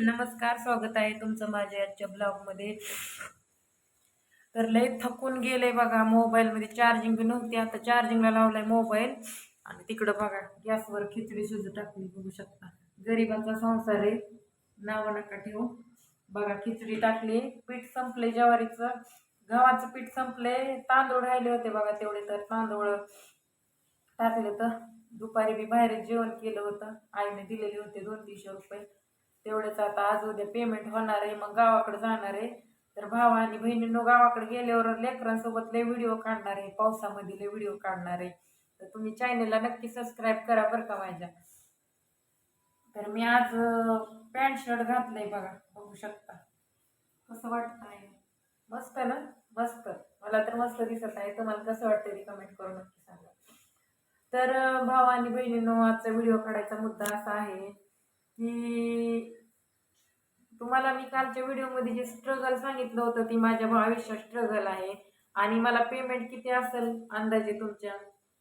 नमस्कार स्वागत आहे तुमचं माझ्या आजच्या ब्लॉगमध्ये. तर लय थकून गेले बघा मोबाईलमध्ये चार्जिंग बी नव्हती आता चार्जिंगला लावलाय मोबाईल. आणि तिकडं बघा गॅसवर खिचडी सुद्धा टाकली बघू शकता. गरिबाचा संसार आहे नाव नका ठेवू. बघा खिचडी टाकली पीठ संपले ज्वारीचं. गव्हाचं पीठ संपले तांदूळ राहिले होते बघा तेवढे तर तांदूळ टाकले तर दुपारी मी बाहेर जेवण केलं होतं. आईने दिलेले होते दोन तीनशे रुपये. तेवढंच आता आज उद्या पेमेंट होणार आहे मग गावाकडे जाणार आहे. तर भावा आणि बहिणींनो गावाकडे गेल्यावर लेकरांसोबत लय व्हिडिओ काढणार आहे. पावसामध्ये लय व्हिडिओ काढणार आहे. तर तुम्ही चॅनेलला नक्की सबस्क्राईब करा बरं का माझ्या. तर मी आज पॅन्ट शर्ट घातलंय बघा बघू शकता. कसं वाटतं आहे? मस्त ना? मस्त. मला तर मस्त दिसत आहे. तुम्हाला कसं वाटतं ते कमेंट करून नक्की सांगा. तर भावा आणि बहिणींनो आजचा व्हिडिओ काढायचा मुद्दा असा आहे की तुम्हाला मी कालच्या व्हिडिओमध्ये जे स्ट्रगल सांगितलं होतं ती माझ्या आयुष्यात स्ट्रगल आहे. आणि मला पेमेंट किती असेल अंदाजे तुमच्या?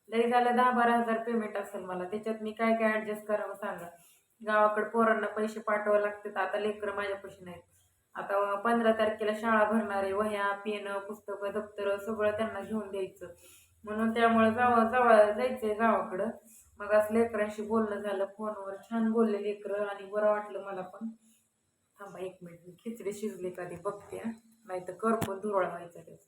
लई झालं दहा बारा हजार पेमेंट असेल मला. त्याच्यात मी काय काय ॲडजस्ट करावं सांगा? गावाकडे पोरांना पैसे पाठवावं लागतात. आता लेकरं माझ्यापाशी नाहीत. आता पंधरा तारखेला शाळा भरणार आहे. वह्या पेनं पुस्तकं दप्तरं सगळं त्यांना घेऊन द्यायचं. म्हणून त्यामुळे गावा जावा जायचंय गावाकडं. मग असं लेकरांशी बोलणं झालं फोनवर छान बोलले लेकरं आणि बरं वाटलं मला पण. थांबा एक मिनिट मी खिचडी शिजली का ती बघते नाही तर कर पण धुरळ व्हायचा त्याचं.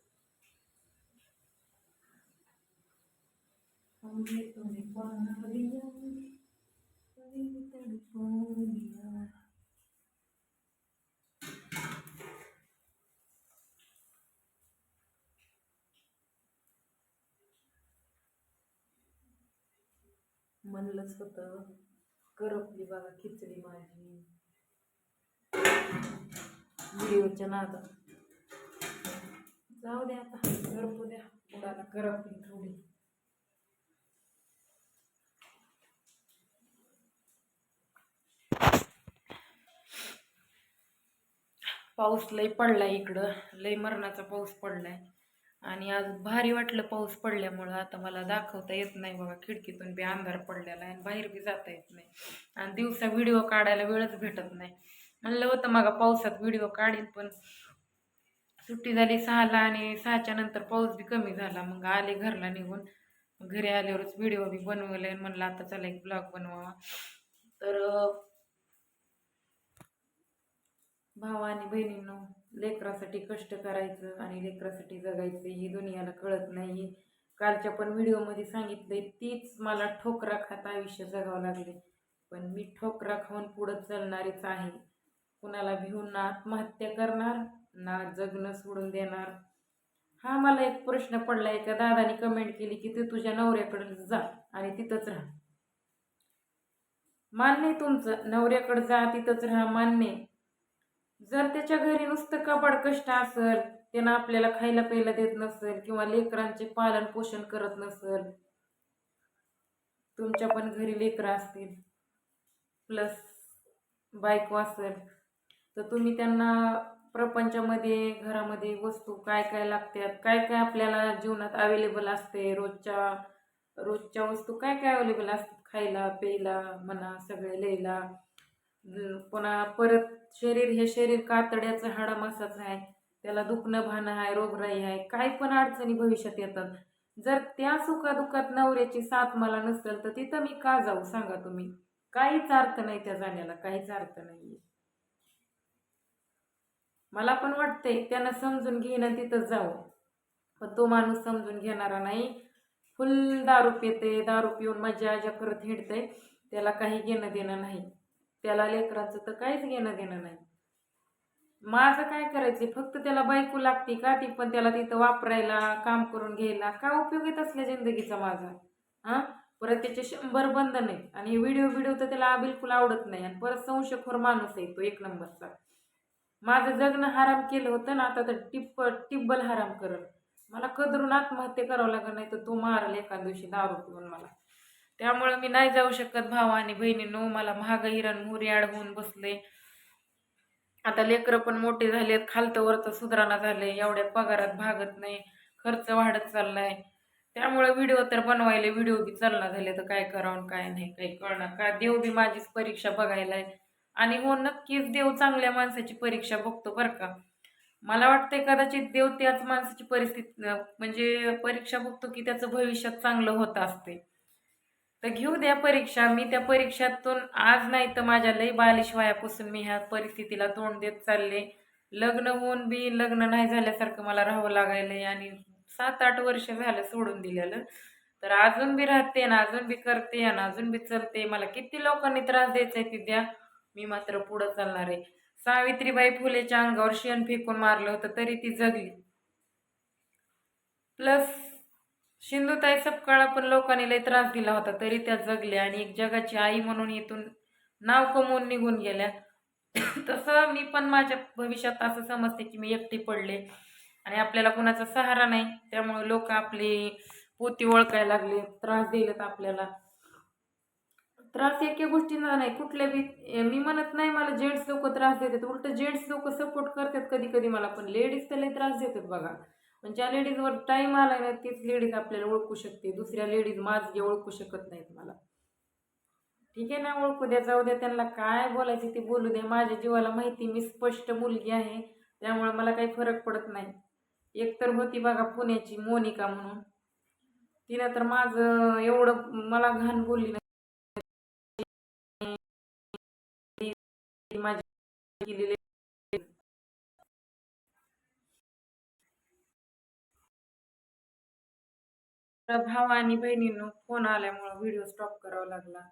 म्हणलंच होतं करपली बघा खिचडी माझी. व्हिडिओच्या नादात. जाऊ द्या आता करपू द्या. मुलाला करपली थोडी. पाऊस लय पडलाय इकडं. लय मरणाचा पाऊस पडलाय. आणि आज भारी वाटलं पाऊस पडल्यामुळं. आता मला दाखवता येत नाही बघा खिडकीतून बी अंधार पडलेला आहे आणि बाहेर बी जाता येत नाही. आणि दिवसा व्हिडिओ काढायला वेळच भेटत नाही. म्हणलं होतं मग पावसात व्हिडिओ काढीन पण सुट्टी झाली सहाला आणि सहाच्या नंतर पाऊस बी कमी झाला. मग आले घरला निघून. घरी आल्यावरच व्हिडिओ बी बनवले म्हणलं आता चला एक ब्लॉग बनवावा. तर भावा आणि बहिणींनो लेकरासाठी कष्ट करायचं आणि लेकरासाठी जगायचं ही दुनियाला कळत नाही. कालच्या पण व्हिडिओमध्ये सांगितलंय तीच मला ठोकरा खात आयुष्य जगावं लागले पण मी ठोकरा खाऊन पुढं चालणारीच आहे. कुणाला भिवून ना आत्महत्या करणार ना जगणं सोडून देणार? हा मला एक प्रश्न पडला. एका दादाने कमेंट केली की तू तुझ्या नवऱ्याकडे जा आणि तिथंच राहा. मान्य आहे तुमचं. नवऱ्याकडे जा तिथंच राहा. मान्य आहे. जर त्याच्या घरी नुसतं कपाड कष्ट असेल त्यानं आपल्याला खायला प्यायला देत नसेल किंवा लेकरांचे पालन पोषण करत नसेल तुमच्या पण घरी लेकरं असतील प्लस बायको असेल तर तुम्ही त्यांना प्रपंचामध्ये घरामध्ये वस्तू काय काय लागतात काय काय आपल्याला जीवनात अवेलेबल असते रोजच्या रोजच्या वस्तू काय काय अवेलेबल असतात खायला प्यायला म्हणा सगळे लिहायला. पुन्हा परत शरीर हे शरीर कातड्याचं हाडामासाचं आहे त्याला दुखणं भाणं आहे रोगराई आहे काय पण अडचणी भविष्यात येतात. जर त्या सुखादुखात नवऱ्याची साथ मला नसेल तर तिथं मी का जाऊ सांगा तुम्ही? काहीच अर्थ नाही त्या जाण्याला काहीच अर्थ नाही मला पण वाटतंय त्यांना समजून घेणं तिथं जावं. पण तो माणूस समजून घेणारा नाही. फुल दारू पिते दारू पिऊन मजा आजा करत हिंडतंय. त्याला काही घेणं देणं नाही. त्याला लेकरांचं तर काहीच घेणं देणं नाही. माझं काय करायचं? फक्त त्याला बायको लागते का ती? पण त्याला तिथं वापरायला काम करून घ्यायला काय उपयोग येत असल्या जिंदगीचा माझा? हां परत त्याचे शंभर बंधन आहेत. आणि व्हिडिओ व्हिडिओ तर त्याला बिलकुल आवडत नाही. आणि परत संशयखोर माणूस आहे तो एक नंबरचा. माझं जगणं हराम केलं होतं ना आता तर टिप्प टिब्बल हराम करल. मला कदरून आत्महत्या करावं लागणार नाही तर तो मारल एका दिवशी दारू पिऊन मला. त्यामुळं मी नाही जाऊ शकत भावा आणि बहिणीनो. मला महागाईरान मोरी अडवून बसले. आता लेकरं पण मोठे झालेत. खालतं वरचं सुधारणा झाले एवढ्या पगारात भागत नाही. खर्च वाढत चाललाय. त्यामुळे व्हिडिओ तर बनवायला. व्हिडिओ बी चालना झाले तर काय करावं काय नाही काही कळणार. का देव बी माझीच परीक्षा बघायलाय. आणि हो नक्कीच देव चांगल्या माणसाची परीक्षा बघतो बरं का. मला वाटतंय कदाचित देव त्याच माणसाची परिस्थिती म्हणजे परीक्षा बघतो की त्याचं भविष्यात चांगलं होत असते तर घेऊ द्या परीक्षा. मी त्या परीक्षातून आज नाही तर माझ्या लई बालिश वयापासून मी ह्या परिस्थितीला तोंड देत चालले. लग्न होऊन बी लग्न नाही झाल्यासारखं मला राहावं लागायलंय आणि सात आठ वर्ष झालं सोडून दिलेलं. तर अजून बी राहते ना अजून बी करते आणि अजून बी चलते. मला किती लोकांनी त्रास द्यायचा आहे ती द्या मी मात्र पुढं चालणार आहे. सावित्रीबाई फुलेच्या अंगावर शेण फेकून मारलं होतं तरी ती जगली. प्लस सिंधुताई सपकाळा पण लोकांनी लय त्रास दिला होता तरी त्या जगल्या आणि एक जगाची आई म्हणून इथून नाव कमवून निघून गेल्या. तसं मी पण माझ्या भविष्यात असं समजते की मी एकटी पडले आणि आपल्याला कुणाचा सहारा नाही त्यामुळे लोक आपली पोती ओळखायला लागले त्रास दिलेत आपल्याला. त्रास एके गोष्टींना नाही कुठल्या बी मी म्हणत नाही मला जेंट्स लोक त्रास देतात उलट जेंट्स लोक सपोर्ट करतात कधी कधी मला पण लेडीज तर लय त्रास देतात बघा. पण ज्या लेडीजवर टाईम आला ना तीच लेडीज आपल्याला ओळखू शकते. दुसऱ्या लेडीज माझे ओळखू शकत नाहीत मला. ठीक आहे ना ओळखू द्या जाऊ द्या त्यांना काय बोलायचं ते बोलू द्या. माझ्या जीवाला माहिती मी स्पष्ट मुलगी आहे त्यामुळे मला काही फरक पडत नाही. एक तर होती बघा पुण्याची मोनिका म्हणून. तिनं तर माझं एवढं मला घाण बोलली नाही. माझी केलेले भाव आणि बहिणींनो फोन आल्यामुळं व्हिडिओ स्टॉप करावा लागला.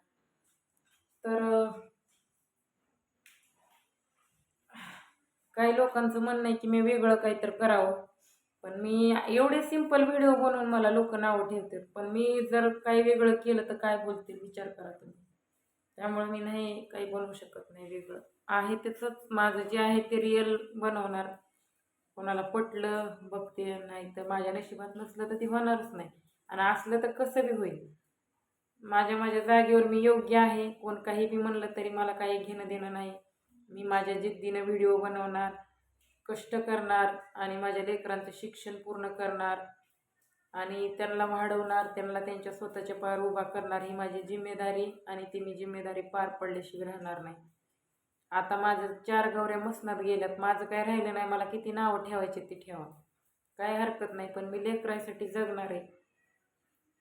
तर काही लोकांचं म्हणणं आहे की मी वेगळं काहीतरी करावं. पण मी एवढे सिंपल व्हिडिओ बनवून मला लोक नावं ठेवतात. पण मी जर काही वेगळं केलं तर काय बोलतील? विचार करा तुम्ही. त्यामुळे मी नाही काही बनवू शकत नाही वेगळं. आहे त्याचंच माझं जे आहे ते रिअल बनवणार. कोणाला पटलं बघते. नाही तर माझ्या नशिबात नसलं तर ते होणारच नाही. आणि असलं तर कसं बी होईल. माझ्या माझ्या जागेवर मी योग्य आहे. कोण काही बी म्हणलं तरी मला काही घेणं देणं नाही. मी माझ्या जिद्दीनं व्हिडिओ बनवणार कष्ट करणार आणि माझ्या लेकरांचं शिक्षण पूर्ण करणार आणि त्यांना वाढवणार त्यांना त्यांच्या स्वतःच्या पायावर उभा करणार ही माझी जिम्मेदारी आणि ती मी जिम्मेदारी पार पडल्याशिवाय राहणार नाही. आता माझं चार गौऱ्या मसनात गेल्यात. माझं काय राहिलं नाही. मला किती नावं ठेवायचे ते ठेवा. काय हरकत नाही. पण मी लेकरांसाठी जगणार आहे.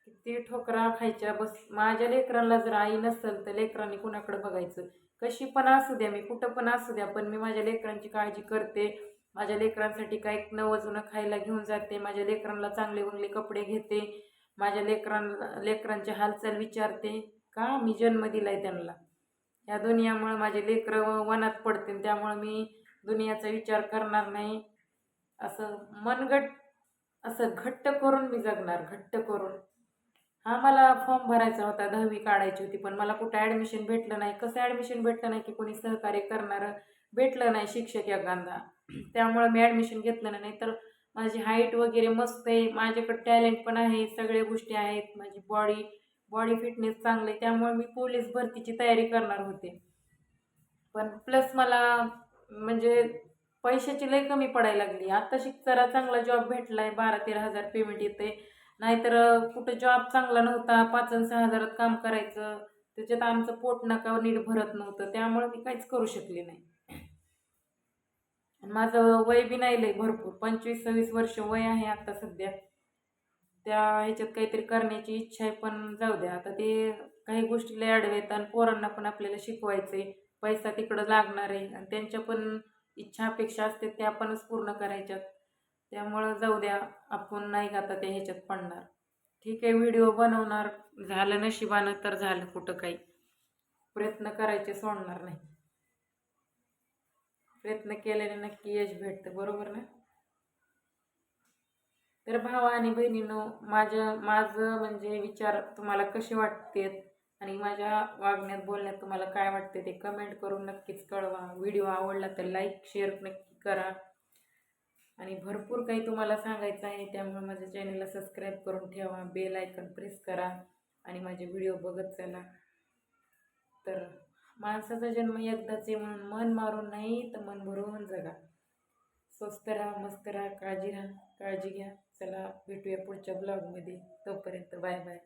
किती ठोकरा खायच्या? बस माझ्या लेकरांना जर आई नसेल तर लेकरांनी कुणाकडे बघायचं? कशी पण असू द्या मी कुठं पण असू द्या पण मी माझ्या लेकरांची काळजी करते. माझ्या लेकरांसाठी काही नवं जुनं खायला घेऊन जाते. माझ्या लेकरांना चांगले वंगले कपडे घेते. माझ्या लेकरांना लेकरांची हालचाल विचारते. का? मी जन्म दिलाय त्यांना. या दुनियामुळं माझे लेकरं वनात पडतील त्यामुळं मी दुनियाचा विचार करणार नाही. असं मनगट असं घट्ट करून मी जगणार घट्ट करून. हा मला फॉर्म भरायचा होता दहावी काढायची होती पण मला कुठं ॲडमिशन भेटलं नाही. कसं ॲडमिशन भेटलं नाही की कोणी सहकार्य करणारं? भेटलं नाही शिक्षक या गांधा त्यामुळं मी ॲडमिशन घेतलं नाही. तर माझी हाईट वगैरे मस्त आहे. माझ्याकडे टॅलेंट पण आहे. सगळ्या गोष्टी आहेत. माझी बॉडी बॉडी फिटनेस चांगली आहे. त्यामुळे मी पोलीस भरतीची तयारी करणार होते. पण प्लस मला म्हणजे पैशाची लई कमी पडायला लागली. आत्ता शिक जरा चांगला जॉब भेटला आहे बारा तेरा हजार पेमेंट येते नाहीतर कुठं जॉब चांगला नव्हता पाच आणि सहा हजारात काम करायचं त्याच्यात आमचं पोट नाका नीट भरत नव्हतं त्यामुळे मी काहीच करू शकले नाही. माझं वय बी नाही लय भरपूर पंचवीस सव्वीस वर्ष वय आहे आता सध्या. त्या ह्याच्यात काहीतरी करण्याची इच्छा आहे पण जाऊ द्या आता ते काही गोष्टी लय अडवेत आणि पोरांना पण आपल्याला शिकवायचं आहे पैसा तिकडं लागणार आहे आणि त्यांच्या पण इच्छा अपेक्षा असते त्या आपणच पूर्ण करायच्यात. त्यामुळं जाऊ द्या आपण नाही का आता त्या ह्याच्यात पडणार. ठीक आहे व्हिडिओ बनवणार झालं नशिबानं तर झालं कुठं काही. प्रयत्न करायचे सोडणार नाही. प्रयत्न केल्याने नक्की यश भेटतं बरोबर ना? तर भावा आणि बहिणींनो माझं माझं म्हणजे विचार तुम्हाला कसे वाटतेत? आणि माझ्या वागण्यात बोलण्यात तुम्हाला काय वाटते ते कमेंट करून नक्कीच कळवा. व्हिडिओ आवडला तर लाईक शेअर नक्की करा. आणि भरपूर काही तुम्हाला सांगायचं आहे त्यामुळे माझ्या चॅनलला सबस्क्राईब करून ठेवा बेल आयकन प्रेस करा आणि माझे व्हिडिओ बघत चला. तर माणसाचा जन्म एकदाच आहे म्हणून मन मारून नाही तर मन भरून जगा. स्वस्त राहा मस्त राहा काळजी राहा काळजी घ्या. चला भेटूया पुढच्या ब्लॉगमध्ये तोपर्यंत बाय बाय.